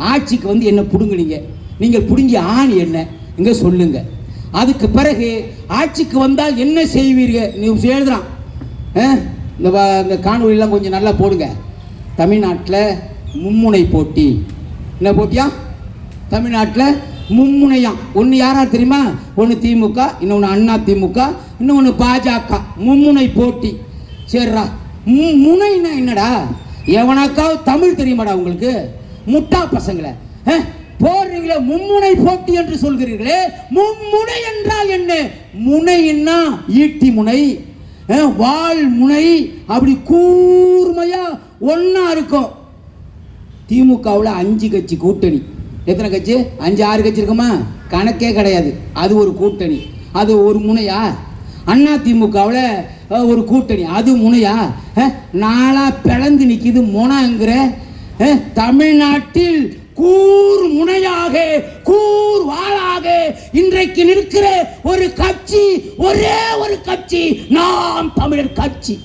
ஆட்சிக்கு வந்து என்ன பிடுங்குனீங்க? நீங்கள் பிடுங்கிய ஆணி என்ன? இங்கே சொல்லுங்க. அதுக்கு பிறகு ஆட்சிக்கு வந்தால் என்ன செய்வீர்கள்? நீ எழுதுறான். ஆ? இந்த வ- இந்த காணொலியெல்லாம் கொஞ்சம் நல்லா போடுங்க. தமிழ்நாட்டில் மும்முனை போட்டி. என்ன போட்டியா? தமிழ்நாட்டில் மும்முனையாம் ஒன்று யாரா தெரியுமா? ஒன்று திமுக இன்னொன்று அண்ணா திமுக இன்னொன்று பாஜக. மும்முனை போட்டி. சரிடா மு- என்னடா? எவனாக்காவது தமிழ் தெரியுமாடா உங்களுக்கு? முட்டா பசங்களை. போடுறீங்களே மும்முனை போட்டி என்று சொல்கிறீர்களே. மும்முனை என்றால் என்ன? முனைன்னா ஈட்டி முனை. அஹ், முனை. அப்படி கூர்மையா ஒன்னா இருக்கும். திமுகவில் அஞ்சு கட்சி கூட்டணி. எத்தனை கட்சி? அஞ்சு ஆறு கட்சி இருக்குமா? கணக்கே கிடையாது. அது ஒரு கூட்டணி. அது ஒரு முனையா? அண்ணா திமுகவில் ஒரு கூட்டணி. அது முனையா? நாளாக பிளந்து நிற்கிது முனாங்கிற தமிழ்நாட்டில் கூர் முனையாக கூர் வாளாக இன்றைக்கு நிற்கிற ஒரு கட்சி ஒரே ஒரு கட்சி நாம் தமிழர் கட்சி.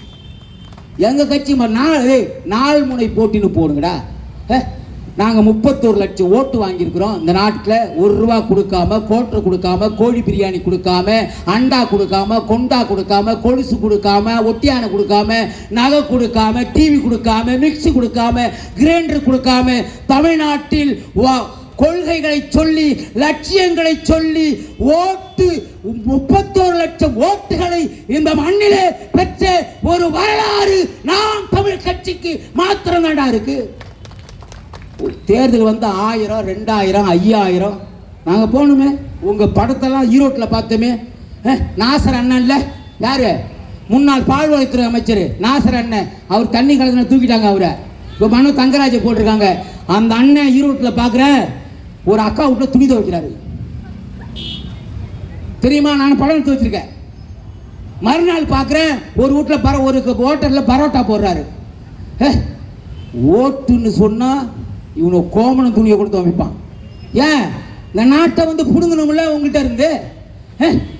எங்க கட்சி ம- நாள் நாள் முனை போட்டின்னு போடுங்கடா. நாங்கள் முப்பத்தோரு லட்சம் ஓட்டு வாங்கியிருக்கிறோம். இந்த நாட்டில் ஒரு ரூபா கொடுக்காம கோட்டர் கொடுக்காம கோழி பிரியாணி கொடுக்காம அண்டா கொடுக்காம கொண்டா கொடுக்காம கொலுசு கொடுக்காம ஒட்டியானை கொடுக்காம நகை கொடுக்காம டிவி கொடுக்காம மிக்சி கொடுக்காம கிரைண்டர் கொடுக்காம தமிழ்நாட்டில் கொள்கைகளை சொல்லி லட்சியங்களை சொல்லி ஓட்டு முப்பத்தோரு லட்சம் ஓட்டுகளை இந்த மண்ணிலே பெற்ற ஒரு வரலாறு நாம் தமிழ் கட்சிக்கு மாத்திரம் தாண்டா இருக்கு. தேர்தல் வந்து ஆயிரம் ரெண்டாயிரம் ஐயாயிரம். நாங்கள் போகணுமே. உங்கள் படத்தெல்லாம் ஈரோட்டில் பார்த்தோமே. நாசர் அண்ணன் இல்லை? யார்? முன்னாள் பால்வளத்துறை அமைச்சர் நாசர் அண்ணன். அவர் தண்ணி கலந்து தூக்கிட்டாங்க அவரை. இப்போ மனு தங்கராஜை போட்டிருக்காங்க. அந்த அண்ணன் ஈரோட்டில் பார்க்குற ஒரு அக்கா விட்டு துணி துவைக்கிறாரு. தெரியுமா? நான் படம் எடுத்து வச்சிருக்கேன். மறுநாள் பார்க்குறேன் ஒரு வீட்டில் பர ஒரு ஹோட்டலில் பரோட்டா போடுறாரு. ஓட்டுன்னு சொன்னால் இவனை கோமணம் துணியை கொடுத்து அமைப்பான். ஏன்? இந்த நாட்டை வந்து பிடுங்கணும்ல உங்கள்கிட்ட இருந்து?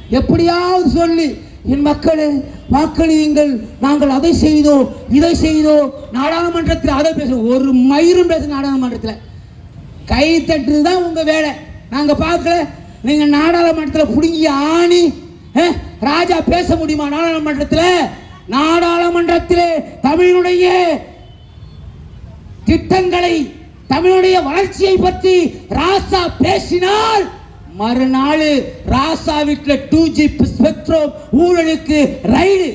எப்படியாவது சொல்லி என் மக்களே வாக்களியுங்கள் நாங்கள் அதை செய்தோம் இதை செய்தோம். நாடாளுமன்றத்தில் அதை பேசுவோம் ஒரு மயிரும் பேச நாடாளுமன்றத்தில். கை தட்டுறது தான் உங்கள் வேலை. நாங்கள் பார்க்கல நீங்கள் நாடாளுமன்றத்தில் பிடுங்கி ஆணி ராஜா பேச முடியுமா நாடாளுமன்றத்தில்? நாடாளுமன்றத்திலே தமிழினுடைய திட்டங்களை தமிழுடைய வளர்ச்சியை பற்றி ராசா பேசினால் மறுநாள் ராசா வீட்டில் டூ ஜி ஸ்பெக்ட்ரம் ஊழலுக்கு ரைடு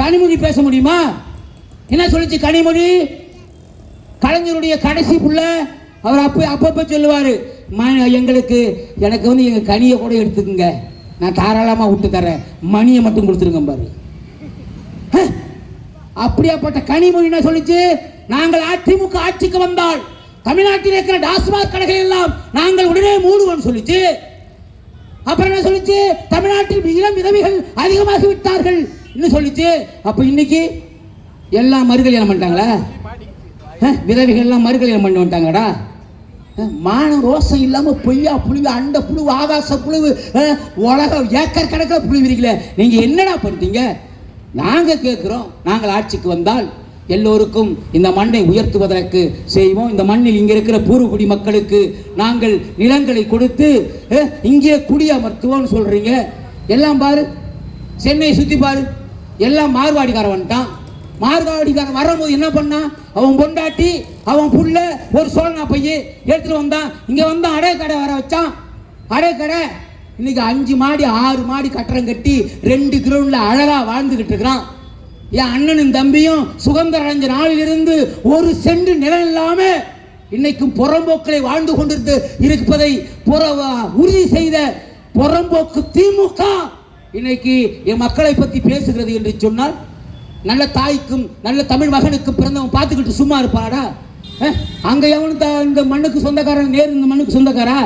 கனிமொழி பேச முடியுமா? என்ன சொல்லிச்சு கனிமொழி? கலைஞருடைய கடைசி புள்ள அவர் அப்போ அப்பப்போ சொல்லுவார் எங்களுக்கு எனக்கு வந்து எங்கள் கனியை கூட எடுத்துக்குங்க. நான் தாராளமாக விட்டு தரேன். மணியை மட்டும் கொடுத்துருங்க பாரு. அப்படியாப்பட்ட கனிமொழி என்ன சொல்லிச்சு? நாங்கள் அதிமுக ஆட்சிக்கு வந்தால் தமிழ்நாட்டில் இருக்கிற டாஸ்மாக் கடைகள் எல்லாம் நாங்கள் உடனே மூடுவோம் சொல்லிச்சு. அப்புறம் என்ன சொல்லிச்சு? தமிழ்நாட்டில் இளம் விதவிகள் அதிகமாகி விட்டார்கள் இன்னும் சொல்லிச்சு. அப்ப இன்னைக்கு எல்லாம் மறுகல்யாணம் பண்ணிட்டாங்களா? விதவிகள் எல்லாம் மறுகல்யாணம் பண்ணி வந்துட்டாங்கடா. மானம் ரோசம் இல்லாம பொய்யா புழுவு அண்ட புழுவு ஆகாச புழுவு அஹ், உலகம் ஏக்கர் கணக்கில் புழுவிருக்கல நீங்க என்னடா பண்ணிட்டீங்க? நாங்க கேட்கிறோம் நாங்கள் ஆட்சிக்கு வந்தால் எல்லோருக்கும் இந்த மண்ணை உயர்த்துவதற்கு செய்வோம். இந்த மண்ணில் இங்கே இருக்கிற பூர்வகுடி மக்களுக்கு நாங்கள் நிலங்களை கொடுத்து இங்கே குடியமர்த்துவோம்னு சொல்றீங்க. எல்லாம் பாரு சென்னை சுத்தி பாரு. எல்லாம் மார்வாடிக்காரன் வந்துட்டான். மார்வாடிக்காரன் வரும்போது என்ன பண்ணான் அவன் பொண்டாட்டி அவன் புள்ள ஒரு சோழனா பைய எடுத்துட்டு வந்தான். இங்க வந்து அடைய கடை வர வச்சான். அடைய கடை. இன்னைக்கு அஞ்சு மாடி ஆறு மாடி கட்டடம் கட்டி ரெண்டு கிரவுண்டில் அழகா வாழ்ந்துகிட்டு இருக்கிறான். என் அண்ணனும் தம்பியும் சுதந்திரம் அடைஞ்ச நாளிலிருந்து ஒரு சென்று நிலம் இல்லாம இன்னைக்கும் புறம்போக்களை வாழ்ந்து கொண்டிருந்து இருப்பதை புற உறுதி செய்த புறம்போக்கு திமுக இன்னைக்கு என் மக்களை பத்தி பேசுகிறது என்று சொன்னால் நல்ல தாய்க்கும் நல்ல தமிழ் மகனுக்கும் பிறந்தவன் பார்த்துக்கிட்டு சும்மா இருப்பாடா? அங்க எவனு இந்த மண்ணுக்கு சொந்தக்காரன் நேரு இந்த மண்ணுக்கு சொந்தக்காரா?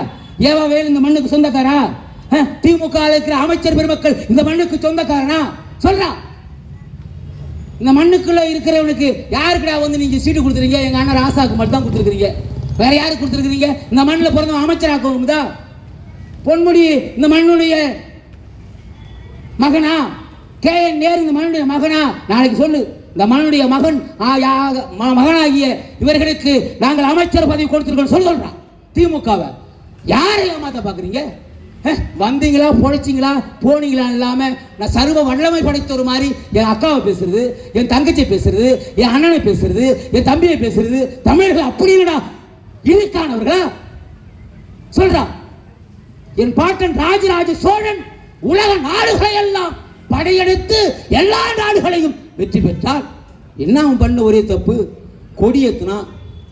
ஏவா வேலு இந்த மண்ணுக்கு சொந்தக்காரா? திமுக இருக்கிற அமைச்சர் பெருமக்கள் இந்த மண்ணுக்கு சொந்தக்காரனா? சொல்றான் இந்த மண்ணுக்குள்ள இருக்கிறவனுக்கு யாருக்குடா வந்து நீங்க சீட்டு கொடுத்துருக்கீங்க? எங்க அண்ணன் ராசாக்கு மட்டும் தான் கொடுத்துருக்கீங்க வேற யாருக்கு கொடுத்துருக்கீங்க இந்த மண்ணில் பிறந்த அமைச்சராக்கவும் தான் பொன்முடி இந்த மண்ணுடைய மகனா? கே. என். நேரு இந்த மண்ணுடைய மகனா? நாளைக்கு சொல்லு. இந்த மண்ணுடைய மகன் ஆ, யா- மகனாகிய இவர்களுக்கு நாங்கள் அமைச்சர் பதவி கொடுத்திருக்கோம் சொல்லி சொல்றான் திமுகவை. யாரை ஏமாத்த பாக்குறீங்க? வந்தீங்களா பொழைச்சிங்களா போனீங்களா இல்லாமல் நான் சர்வ வல்லமை படைத்த ஒரு மாதிரி என் அக்காவை பேசுறது என் தங்கச்சி பேசுறது என் அண்ணனை பேசுறது என் தம்பியை பேசுறது தமிழர்கள் அப்படி இல்லடா. இருக்கானவர்களா? சொல்றான் என் பாட்டன் ராஜராஜ சோழன் உலக நாடுகளை எல்லாம் படையெடுத்து எல்லா நாடுகளையும் வெற்றி பெற்றால் என்ன அவன் பண்ண ஒரே தப்பு? கொடியேத்துனா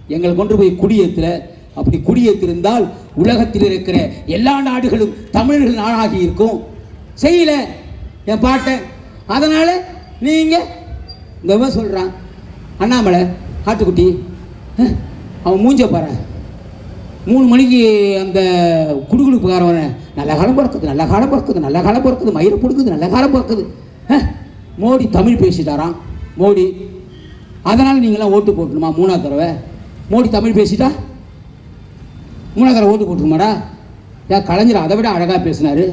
எங்களை கொண்டு போய் குடியேத்துல. அப்படி குடியேற்றிருந்தால் உலகத்தில் இருக்கிற எல்லா நாடுகளும் தமிழர்கள் நாடாகி இருக்கும். செய்யல என் பாட்டை. அதனால் நீங்கள் இந்த மாதிரி சொல்கிறான் அண்ணாமலை ஆட்டுக்குட்டி அவன் மூஞ்ச பாரு. மூணு மணிக்கு அந்த குடுகுடுப்புக்காரவன நல்ல காலம் பிறக்குது நல்ல காலம் பிறக்குது நல்ல காலம் பிறக்குது மயிரை பிடுக்குது நல்ல காலம் பிறக்குது. மோடி தமிழ் பேசிட்டாராம். மோடி அதனால் நீங்களாம் ஓட்டு போட்டணுமா மூணாவது தடவை? மோடி தமிழ் பேசிட்டா? மூணாவது தடவை ஓட்டு போட்டுருமாடா ஏன் கலைஞர் அதை விட அழகாக பேசினாரு.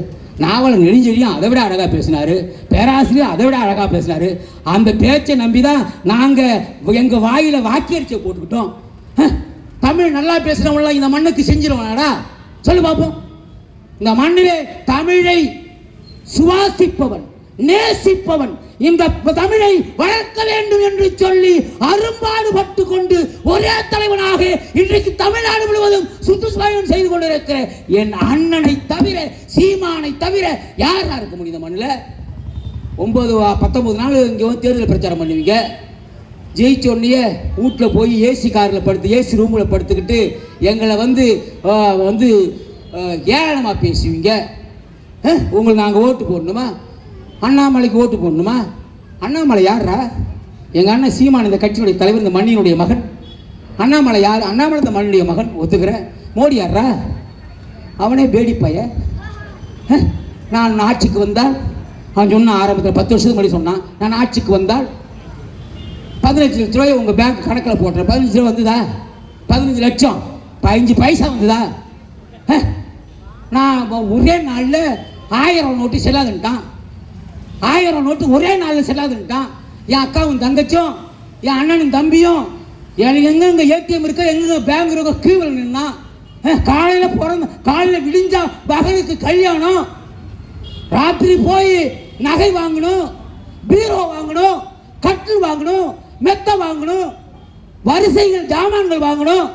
நாவலர் நெடுஞ்செழியும் அதை விட அழகாக பேசினார். பேராசிரியர் அதை விட அழகாக பேசினாரு. அந்த பேச்சை நம்பி தான் நாங்கள் எங்கள் வாயில் வாக்கியரிச்சை போட்டுக்கிட்டோம். தமிழ் நல்லா பேசுகிறவங்களாம் இந்த மண்ணுக்கு செஞ்சிருவானாடா சொல்லு பார்ப்போம் இந்த மண்ணிலே தமிழை சுவாசிப்பவன். நேசிப்பவன். இந்த தமிழை வளர்க்க வேண்டும் என்று சொல்லி அரும்பாடுபட்டு கொண்டு ஒரே தலைவனாக இன்றைக்கு தமிழ்நாடு முழுவதும் சுற்றுப்பயணம் செய்து கொண்டிருக்கிற என் அண்ணனை தவிர சீமானை தவிர யார் இருக்க முடியும் இந்த மண்ணில்? ஒன்பது பத்தொன்பது நாள் இங்கே வந்து தேர்தல் பிரச்சாரம் பண்ணுவீங்க. ஜெயிச்ச உடனே வீட்டில் போய் ஏசி காரில் படுத்து ஏசி ரூமில் படுத்துக்கிட்டு எங்களை வந்து வந்து ஏளனமாக பேசுவீங்க. அஹ், உங்களுக்கு நாங்கள் ஓட்டு போடணுமா? அண்ணாமலைக்கு ஓட்டு போடணுமா? அண்ணாமலை யாரா எங்கள் அண்ணன் சீமான் இந்த கட்சியினுடைய தலைவர் இந்த மண்ணினுடைய மகன். அண்ணாமலை யார்? அண்ணாமலை இந்த மண்ணினுடைய மகன் ஒத்துக்கிறேன் மோடி யாரா அவனே பேடி நான் ஆட்சிக்கு வந்தால் அவன் சொன்னான் ஆரம்பத்தில் பத்து வருஷத்துக்கு முன்னாடி சொன்னான். நான் ஆட்சிக்கு வந்தால் பதினஞ்சு லட்ச ரூபாய் உங்கள் பேங்க் கணக்கில் போட்டுறேன். பதினஞ்சு ரூபா வந்ததா? பதினஞ்சு லட்சம். பதினஞ்சு பைசா வந்ததா? நான் ஒரே நாளில் ஆயிரம் நோட்டு செல்லாதுன்ட்டான் ஆயிரம் நோட்டு ஒரே நாளில் செல்லாதுன்ட்டான். என் அக்காவும் தங்கச்சும் என் அண்ணனும் தம்பியும் எனக்கு எங்கெங்க ஏடிஎம் இருக்கோ எங்கெங்க பேங்க் இருக்கோ கீவில் நின்னா காலையில் பிறந்த காலையில் விடிஞ்சா மகனுக்கு கல்யாணம். ராத்திரி போய் நகை வாங்கணும் பீரோ வாங்கணும் கட்டில் வாங்கணும் மெத்த வாங்கணும் வரிசைகள் ஜாமான்கள் வாங்கணும்.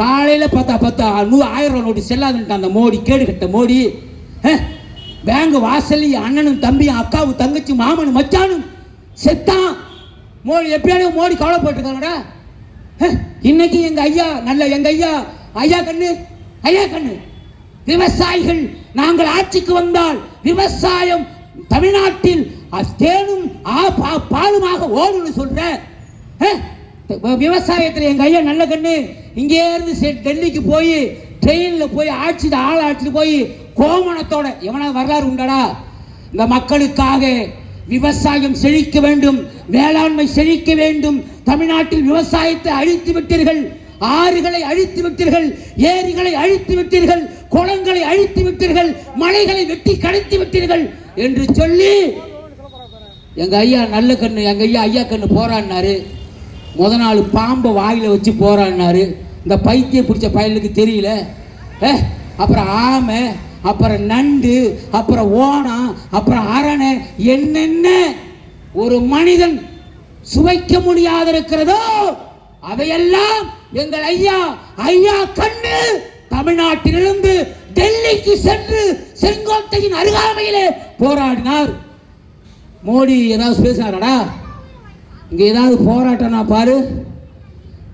காலையில் பார்த்தா பார்த்தா நூறு ஆயிரம் நோட்டு செல்லாதுன்ட்டு அந்த மோடி கேடு கட்ட மோடி பேங்க் வாசல்லையும் அண்ணனும் தம்பியும் அக்காவும் தங்கச்சி மாமனும் மச்சானும் செத்தான் மோடி எப்படியாவது மோடி கவலைப்பட்டிருக்காங்கடா இன்னைக்கு எங்க ஐயா நல்ல எங்க ஐயா ஐயா கண்ணு ஐயா கண்ணு. விவசாயிகள் நாங்கள் ஆட்சிக்கு வந்தால் விவசாயம் தமிழ்நாட்டில் தேனும் ஆ- பா- பாலுமாக ஓடுன்னு சொல்ற. விவசாயத்தில் எங்க ஐயா நல்ல கண்ணு. இங்கே இருந்து செ- டெல்லிக்கு போய் ட்ரெயினில் போய் ஆட்சி ஆள் ஆட்சிட்டு போய் கோமணத்தோட எவனா வரலாறு உண்டடா? இந்த மக்களுக்காக விவசாயம் செழிக்க வேண்டும் வேளாண்மை செழிக்க வேண்டும் தமிழ்நாட்டில் விவசாயத்தை அழித்து விட்டீர்கள் ஆறுகளை அழித்து விட்டீர்கள் ஏரிகளை அழித்து விட்டீர்கள் குளங்களை அழித்து விட்டீர்கள் மலைகளை வெட்டி கடைத்து விட்டீர்கள் என்று சொல்லி எங்க ஐயா நல்ல கண்ணு எங்க ஐயா ஐயா கண்ணு போராடினாரு. முத நாள் பாம்பை வாயில வச்சு போராடினாரு. இந்த பைத்தியம் பிடிச்ச பயலுக்கு தெரியல. ஏ அப்புறம் ஆமை அப்புறம் நண்டு அப்புறம் ஓணம் அப்புறம் அரணை என்னென்ன ஒரு மனிதன் சுவைக்க முடியாத இருக்கிறதோ அதையெல்லாம் எங்கள் ஐயா ஐயா கண்ணு தமிழ்நாட்டிலிருந்து டெல்லிக்கு சென்று செங்கோட்டையின் அருகாமையிலே போராடினார். மோடி ஏதாவது பேசினாரடா? இங்கே ஏதாவது போராட்டம்னா பாரு.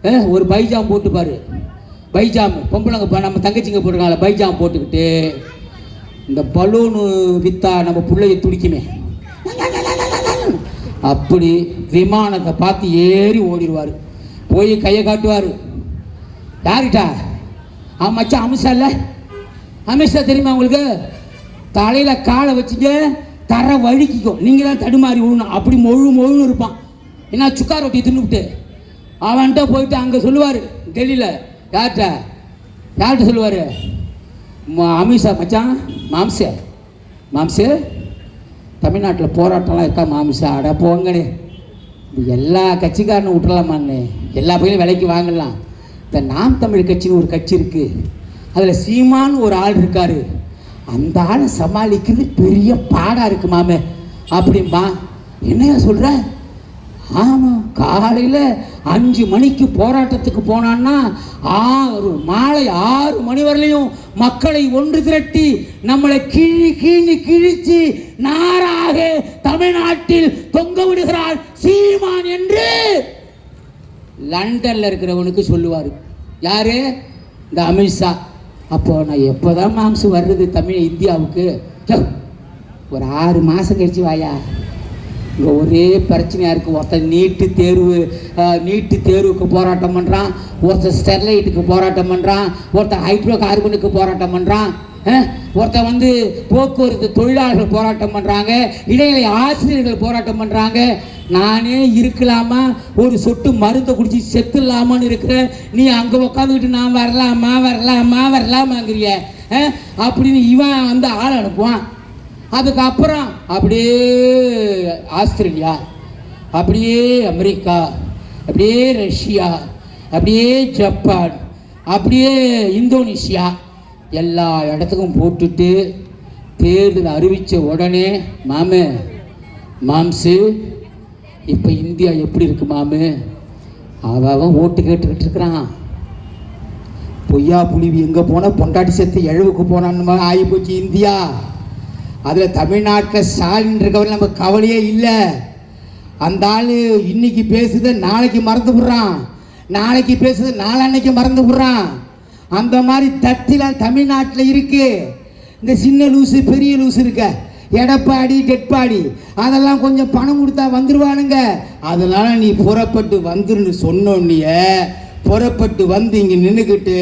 ஏ ஒரு பைஜாம் போட்டு பாரு. பைஜாம் பொம்பளைங்க நம்ம தங்கச்சிங்க போட்டுருக்காங்களே பைஜாம் போட்டுக்கிட்டு. இந்த பலூனு வித்தா நம்ம பிள்ளைய துடிக்குமே. அப்படி விமானத்தை பார்த்து ஏறி ஓடிடுவார். போய் கையை காட்டுவார். யார்கிட்ட? ஆ மச்சான் அமித்ஷா இல்லை? அமித்ஷா தெரியுமா உங்களுக்கு? தலையில் காலை வச்சுங்க தர வழுக்கிக்கும். நீங்கள் தான் தடுமாறி விழுணும் அப்படி மொழு மொழுன்னு இருப்பான். என்ன சுக்கா ரொட்டி தின்னுவிட்டு அவன்கிட்ட போயிட்டு அங்கே சொல்லுவார் டெல்லியில். யார்கிட்ட? யார்கிட்ட சொல்லுவார்? அமித்ஷா மச்சான் மாம்சே. மாம்சே தமிழ்நாட்டில் போராட்டம்லாம் இருக்கா மாம்சா? அட போங்கண்ணே. எல்லா கட்சிக்காரனும் விட்டுறலாமான்னு எல்லா பையனும் விலைக்கு வாங்கலாம். இந்த நாம் தமிழ் கட்சின்னு ஒரு கட்சி இருக்குது அதில் சீமான்னு ஒரு ஆள் இருக்கார். அந்த ஆளை சமாளிக்கிறது பெரிய பாடாக இருக்கு மாமே. அப்படிம்பா. என்னையா சொல்கிற ஆமாம் காலையில் அஞ்சு மணிக்கு போராட்டத்துக்கு போனான்னா ஆறு மாலை ஆறு மணி வரலையும் மக்களை ஒன்று திரட்டி நம்மளை கிழி கிழி கிழிச்சு நாராக தமிழ்நாட்டில் தொங்க விடுகிறார் சீமான் என்று லண்டன்ல இருக்கிறவனுக்கு சொல்லுவார். யாரு? இந்த அமித்ஷா அப்போ நான் எப்போதான் மாம்சு வர்றது தமிழ் இந்தியாவுக்கு? ஒரு ஆறு மாதம் கழிச்சு வாயா. இங்கே ஒரே பிரச்சனையாக இருக்குது ஒருத்தன் நீட்டு தேர்வு நீட்டு தேர்வுக்கு போராட்டம் பண்ணுறான் ஒருத்தன் ஸ்டெர்லைட்டுக்கு போராட்டம் பண்ணுறான் ஒருத்தன் ஹைட்ரோ கார்பனுக்கு போராட்டம் பண்ணுறான் ஒருத்தன் வந்து போக்குவரத்து தொழிலாளர்கள் போராட்டம் பண்ணுறாங்க இடைநிலை ஆசிரியர்கள் போராட்டம் பண்ணுறாங்க நானே இருக்கலாமா? ஒரு சொட்டு மருந்தை குடிச்சு செத்துலாமான்னு இருக்கிறேன். நீ அங்கே உட்காந்துக்கிட்டு நான் வரலாமா? வரலாமா? வரலாமாங்கிறிய. அப்படின்னு இவன் வந்து ஆள் அனுப்புவான். அதுக்கப்புறம் அப்படியே ஆஸ்திரேலியா அப்படியே அமெரிக்கா அப்படியே ரஷ்யா அப்படியே ஜப்பான் அப்படியே இந்தோனேஷியா எல்லா இடத்துக்கும் போட்டுட்டு தேர்தல் அறிவித்த உடனே மாமு மாம்சு இப்போ இந்தியா எப்படி இருக்கு மாமு? அவன் ஓட்டு கேட்டுக்கிட்டு இருக்கிறான். பொய்யா புலிவி எங்கே போனால் பொண்டாட்டி செத்து எழுவுக்கு போனான்னு ஆகி போச்சு இந்தியா. அதில் தமிழ்நாட்டில் ஸ்டாலின் இருக்கவர் நம்ம கவலையே இல்லை. அந்த ஆள் இன்னைக்கு பேசுத நாளைக்கு மறந்து விடுறான். நாளைக்கு பேசுது நாளன்னைக்கு மறந்து விடுறான். அந்த மாதிரி தத்திலாம் தமிழ்நாட்டில் இருக்குது இந்த சின்ன லூசு பெரிய லூசு இருக்க. எடப்பாடி டெட்பாடி அதெல்லாம் கொஞ்சம் பணம் கொடுத்தா வந்துருவானுங்க. அதனால் நீ புறப்பட்டு வந்துருன்னு சொன்னோன்னிய புறப்பட்டு வந்து இங்கே நின்றுக்கிட்டு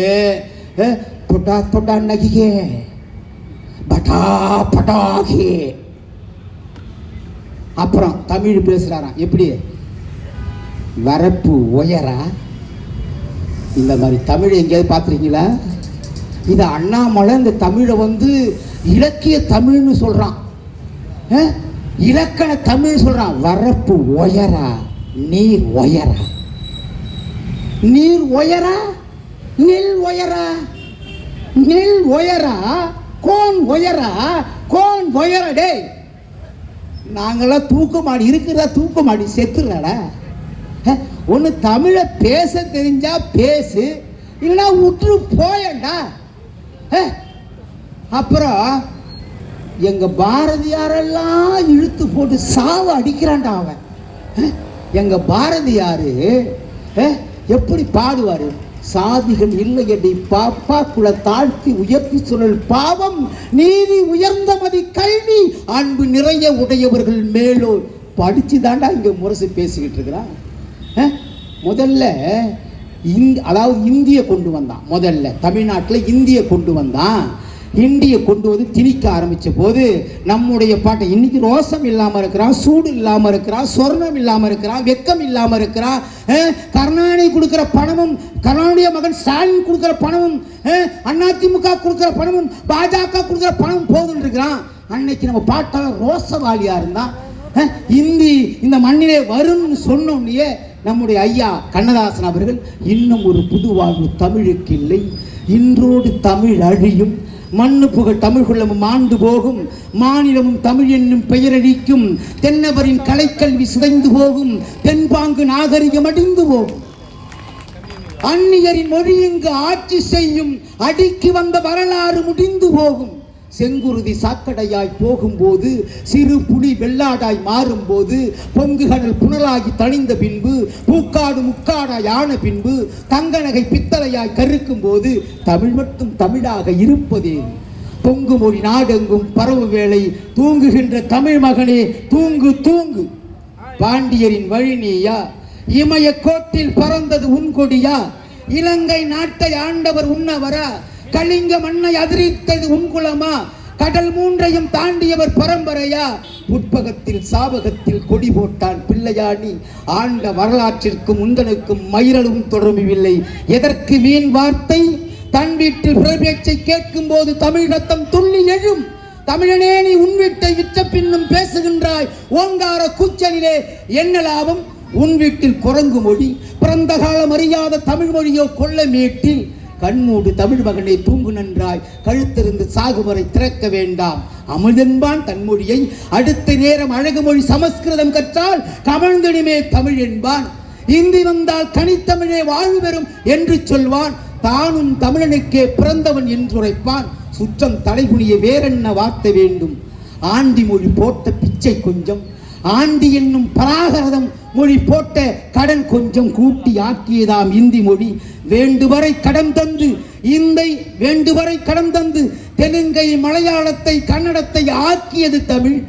பொட்டா பொட்டா நக்கிக்கே பட்டா பட்டாகி அப்புறம் தமிழ் பேசுகிறாராம் எப்படி? வரப்பு உயரா. இந்த மாதிரி தமிழ் எங்கேயாவது பார்த்துருக்கீங்களா? இது அண்ணாமலை இந்த தமிழை வந்து இலக்கிய தமிழ்னு சொல்கிறான் இலக்கண தமிழ் சொல்கிறான் வரப்பு உயரா நீர் உயரா. நீர் உயரா? நெல் உயரா? நெல் உயரா? கோன் உயரா கோன் உயரா டேய். நாங்களாம் தூக்கமாடி இருக்கிறதா தூக்கமாடி மாடி செத்துலடா ஒன்று தமிழை பேச தெரிஞ்சா பேசு இல்லைன்னா விட்டு போயண்டா அப்புறம் எங்க பாரதியாரெல்லாம் இழுத்து போட்டு சாவு அடிக்கிறான்டா அவன். அஹ், எங்க பாரதியாரு எப்படி பாடுவாரு? சாதிகள் இல்லையடி பாப்பா குல தாழ்த்தி உயர்த்தி சுழல் பாவம். நீதி உயர்ந்த மதி கல்வி அன்பு நிறைய உடையவர்கள் மேலோர் படிச்சு தாண்டா இங்க முரசு பேசிக்கிட்டு இருக்கிறான். முதல்ல இந் அதாவது இந்திய கொண்டு வந்தான். முதல்ல தமிழ்நாட்டில் இந்திய கொண்டு வந்தான். இந்திய கொண்டு வந்து திணிக்க ஆரம்பித்த போது நம்முடைய பாட்டை இன்னைக்கு ரோசம் இல்லாமல் இருக்கிறான் சூடு இல்லாமல் இருக்கிறான் சொர்ணம் இல்லாமல் இருக்கிறான் வெக்கம் இல்லாமல் இருக்கிறான் கருணாநிதி கொடுக்குற பணமும் கருணாநிதிய மகன் ஸ்டாலின் கொடுக்குற பணமும் அதிமுக கொடுக்குற பணமும் பாஜக கொடுக்குற பணமும் போதுன்னு இருக்கிறான். அன்னைக்கு நம்ம பாட்டாளர் ரோசவாளியாக இருந்தான் இந்தி இந்த மண்ணிலே வரும்னு சொன்னோன்னே நம்முடைய ஐயா கண்ணதாசன் அவர்கள் இன்னும் ஒரு புது வாழ்வு தமிழுக்கு இல்லை. இன்றோடு தமிழ் அழியும். மண்ணு புகழ் தமிழ் குள்ளமும் ஆண்டு போகும். மாநிலமும் தமிழ் என்னும் பெயரழிக்கும் தென்னவரின் கலைக்கல்வி சிதைந்து போகும். தென்பாங்கு நாகரிகம் அடிந்து போகும். அந்நியரின் மொழி இங்கு ஆட்சி செய்யும். அடிக்கு வந்த வரலாறு முடிந்து போகும். செங்குருதி சாக்கடையாய் போகும்போது சிறு புலி வெள்ளாடாய் மாறும்போது பொங்குகடல் புனலாகி தணிந்த பின்பு பூக்காடு முக்காடாய் ஆன பின்பு தங்கநகை பித்தளையாய் கருக்கும் போது தமிழ் மட்டும் தமிழாக இருப்பதே. பொங்கு மொழி நாடெங்கும் பரவு வேளை தூங்குகின்ற தமிழ் மகனே தூங்கு தூங்கு. பாண்டியரின் வழிநீயா இமய கோட்டில் பறந்தது உன் கொடியா? இலங்கை நாட்டை ஆண்டவர் உண்ணவரா? கலிங்க மண்ணை அதிரித்தது உன் குலமா? கடல் மூன்றையும் தாண்டியவர் பரம்பரையா? உட்பகத்தில் சாபகத்தில் கொடி போட்டான் பிள்ளையாணி ஆண்ட வரலாற்றிற்கும் உந்தனுக்கும் மயிரலும் தொடர்பில்லை. எதற்கு வீண் வார்த்தை? தன் வீட்டில் பிரபேச்சை கேட்கும் போது தமிழ் ரத்தம் துள்ளி எழும். தமிழனே நீ உன் வீட்டை விற்ற பின்னும் பேசுகின்றாய். ஓங்கார கூச்சலிலே என்ன லாபம் உன் வீட்டில் குரங்கு மொழி. பிறந்த காலம் அறியாத தமிழ் மொழியோ கொள்ள மேட்டில். கண்மூடு தமிழ் மகனை தூங்கு நன்றாய். கழுத்திருந்து சாகுவரை திறக்க வேண்டாம். அமிழ்தென்பான் தன்மொழியை அடுத்த நேரம் அழகுமொழி சமஸ்கிருதம் கற்றால் கமழ்ந்திடுமே தமிழ் என்பான். இந்தி வந்தால் தனித்தமிழே வாழ்வு பெறும் என்று சொல்வான். தானும் தமிழனுக்கே பிறந்தவன் என்று உரைப்பான் சுற்றம் தலைகுனிய வேறென்ன வார்த்தை வேண்டும்? ஆண்டி மொழி போட்ட பிச்சை கொஞ்சம். ஆண்டி என்னும் பராகரதம் மொழி போட்ட கடன் கொஞ்சம் கூட்டி ஆக்கியதாம் இந்தி மொழி. வேண்டுவரை கடன் தந்து இந்தை வேண்டுவரை கடன் தந்து தெலுங்கை மலையாளத்தை கன்னடத்தை ஆக்கியது தமிழ்.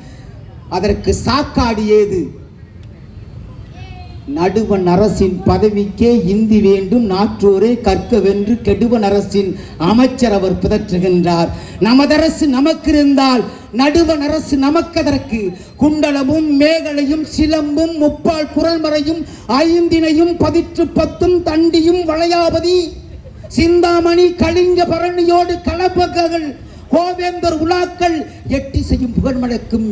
அதற்கு சாக்காடு ஏது? நடுவன் அரசின் பதவிக்கே இந்தி வேண்டும் நாற்றோரே கற்க வென்று கெடுவன் அரசின் அமைச்சர் அவர் பிதற்றுகின்றார். நமதரசு நமக்கு இருந்தால் நடுவன் அரசு நமக்கதற்கு குண்டலமும் மேகலையும் சிலம்பும் முப்பால் குரல்மறையும் ஐந்தினையும் பதிற்று பத்தும் தண்டியும் வளையாபதி. சிந்தாமணி கலிங்க பரணியோடு கலப்பகங்கள் கோவேந்தர் உலாக்கள் எட்டி செய்யும் புகழ்மடக்கும்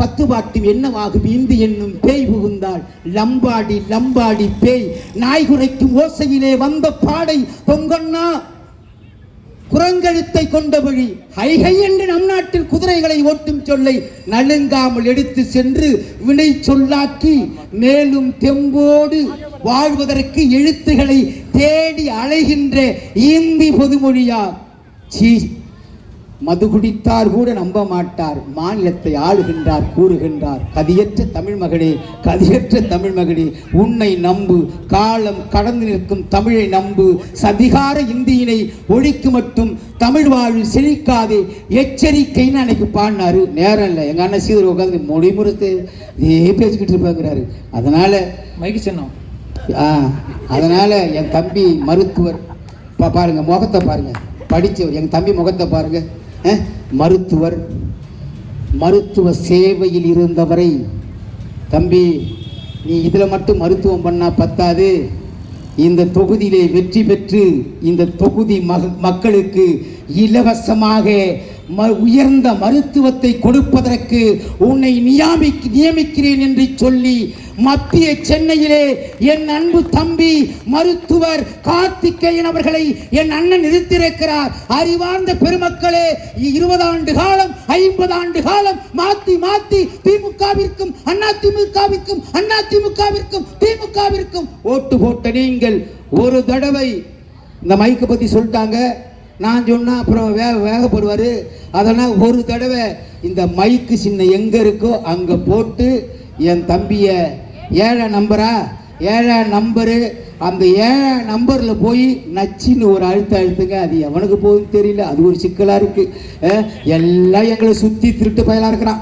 பத்து பாட்டும் என்னவாகும் இந்து என்னும் பேய் புகுந்தாள். லம்பாடி லம்பாடி பேய். நாய் குறைக்கும் ஓசையிலே வந்த பாடை பொங்கண்ணா குரங்கெழுத்தை கொண்ட வழி. ஹைஹை என்று நம் நாட்டில் குதிரைகளை ஓட்டும் சொல்லை நழுங்காமல் எடுத்து சென்று வினை சொல்லாக்கி மேலும் தெம்போடு வாழ்வதற்கு எழுத்துகளை தேடி அலைகின்ற இந்தி பொதுமொழியார். சீ மது குடித்தார் கூட நம்ப மாட்டார் மாநிலத்தை ஆளுகின்றார் கூறுகின்றார். கதியற்ற தமிழ் மகளே கதியற்ற தமிழ் மகளே உன்னை நம்பு. காலம் கடந்து நிற்கும் தமிழை நம்பு. சதிகார இந்தியினை ஒழிக்கு மட்டும் தமிழ் வாழ்வில் செழிக்காதே. எச்சரிக்கைன்னு அன்னைக்கு பாடினாரு? நேரம் இல்லை. எங்க அண்ணன் சீதர் உட்காந்து மொழிமுறத்து இதே பேசிக்கிட்டு இருப்பாங்கிறாரு. அதனால மைக்கு சின்னம் ஆ அதனால என் தம்பி மருத்துவர். பாருங்க முகத்தை பாருங்க. படிச்சவர். என் தம்பி முகத்தை பாருங்க. அஹ், மருத்துவர் மருத்துவ சேவையில் இருந்தவரை தம்பி நீ இதில் மட்டும் மருத்துவம் பண்ணால் பத்தாது. இந்த தொகுதியிலே வெற்றி பெற்று இந்த தொகுதி மக மக்களுக்கு இலவசமாக உயர்ந்த மருத்துவத்தை கொடுப்பதற்கு உன்னை நியாமிக் நியமிக்கிறேன் என்று சொல்லி மத்திய சென்னையிலே என் அன்பு தம்பி மருத்துவர் கார்த்திகேயன் அவர்களை என் அண்ணன் நிறுத்தியிருக்கிறார் அறிவார்ந்த பெருமக்களே இருபது ஆண்டு காலம் ஐம்பது ஆண்டு காலம் மாத்தி மாத்தி திமுகவிற்கும் அண்ணா திமுகவிற்கும் அண்ணா திமுகவிற்கும் திமுகவிற்கும் ஓட்டு போட்ட நீங்கள் ஒரு தடவை இந்த மைக்கை பத்தி சொல்லிட்டாங்க. நான் சொன்னால் அப்புறம் வேக வேகப்படுவார். அதனால் ஒரு தடவை இந்த மைக்கு சின்ன எங்கே இருக்கோ அங்கே போட்டு என் தம்பியை ஏழை நம்பரா? ஏழை நம்பரு. அந்த ஏழை நம்பரில் போய் நச்சின்னு ஒரு அழுத்த அழுத்துங்க. அது எவனுக்கு போகுதுன்னு தெரியல. அது ஒரு சிக்கலாக இருக்குது எல்லாம் எங்களை சுற்றி திருட்டு பயலாக இருக்கிறான்.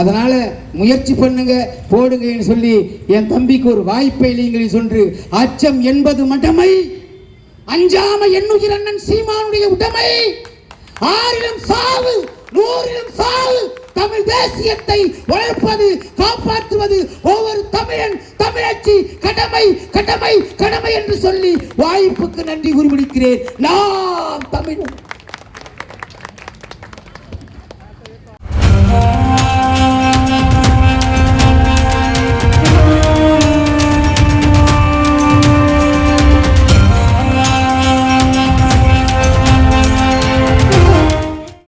அதனால் முயற்சி பண்ணுங்க. போடுங்கன்னு சொல்லி என் தம்பிக்கு ஒரு வாய்ப்பை இல்லைங்கன்னு சொல்லி அச்சம் என்பது மட்டுமை அஞ்சாம என்னுயிர் அண்ணன் சீமானுடைய உடைமை. ஆறிலும் சாவு நூறிலும் சாவு. தமிழ் தேசியத்தை வளர்ப்பது காப்பாற்றுவது ஒவ்வொரு தமிழன் தமிழச்சி கடமை கடமை கடமை என்று சொல்லி வாய்ப்புக்கு நன்றி குறிப்பிடுகிறேன் நாம் தமிழன்